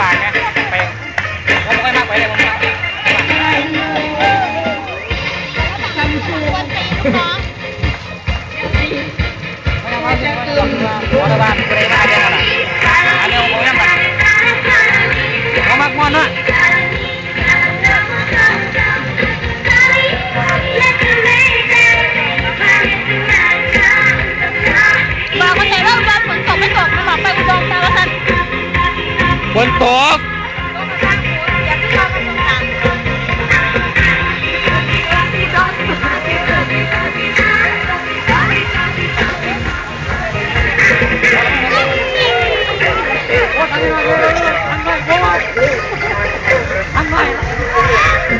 บาทนะแปผมไม่มากไปเลยผมมากหัวตะบานกูได้บ้าเดียวกันอะหาเร็วผมยังบัดผมมากมอนเนาะ นตกอยากที่เรามาสงสาร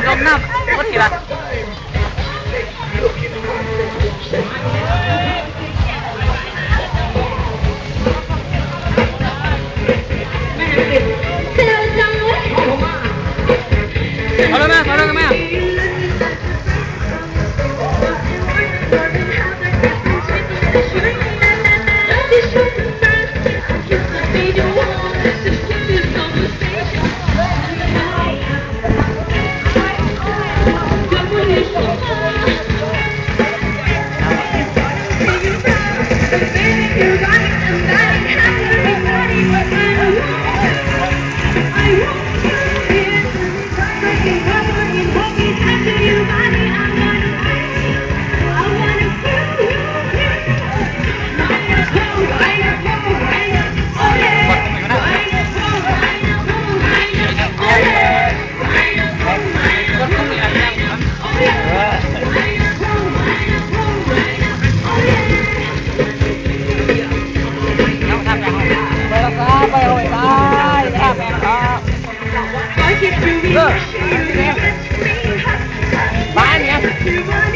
ลมน้ำรถทีละเอาแล้วแม่เอา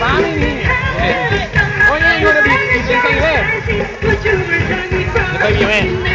านเนี่ยบ้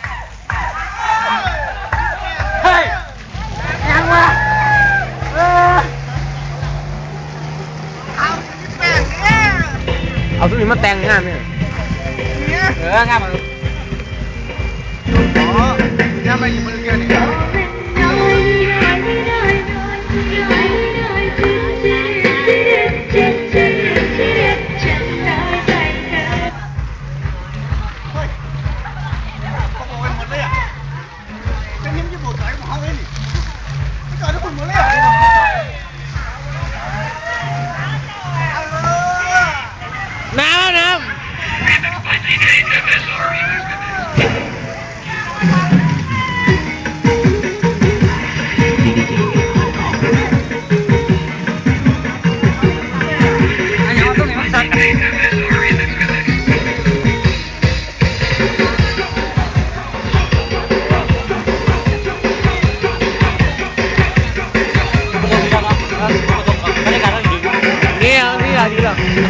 เอาสุดนี้มาแต่งงานเนี่ยเอองานมาน้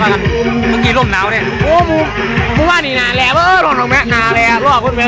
หรอมากันเมื่อกี้ลมหนาวเนี่ย โอ้มูมูว่านี่นาแล้วเออลองลองแม่นาแล้วรอคุณแม่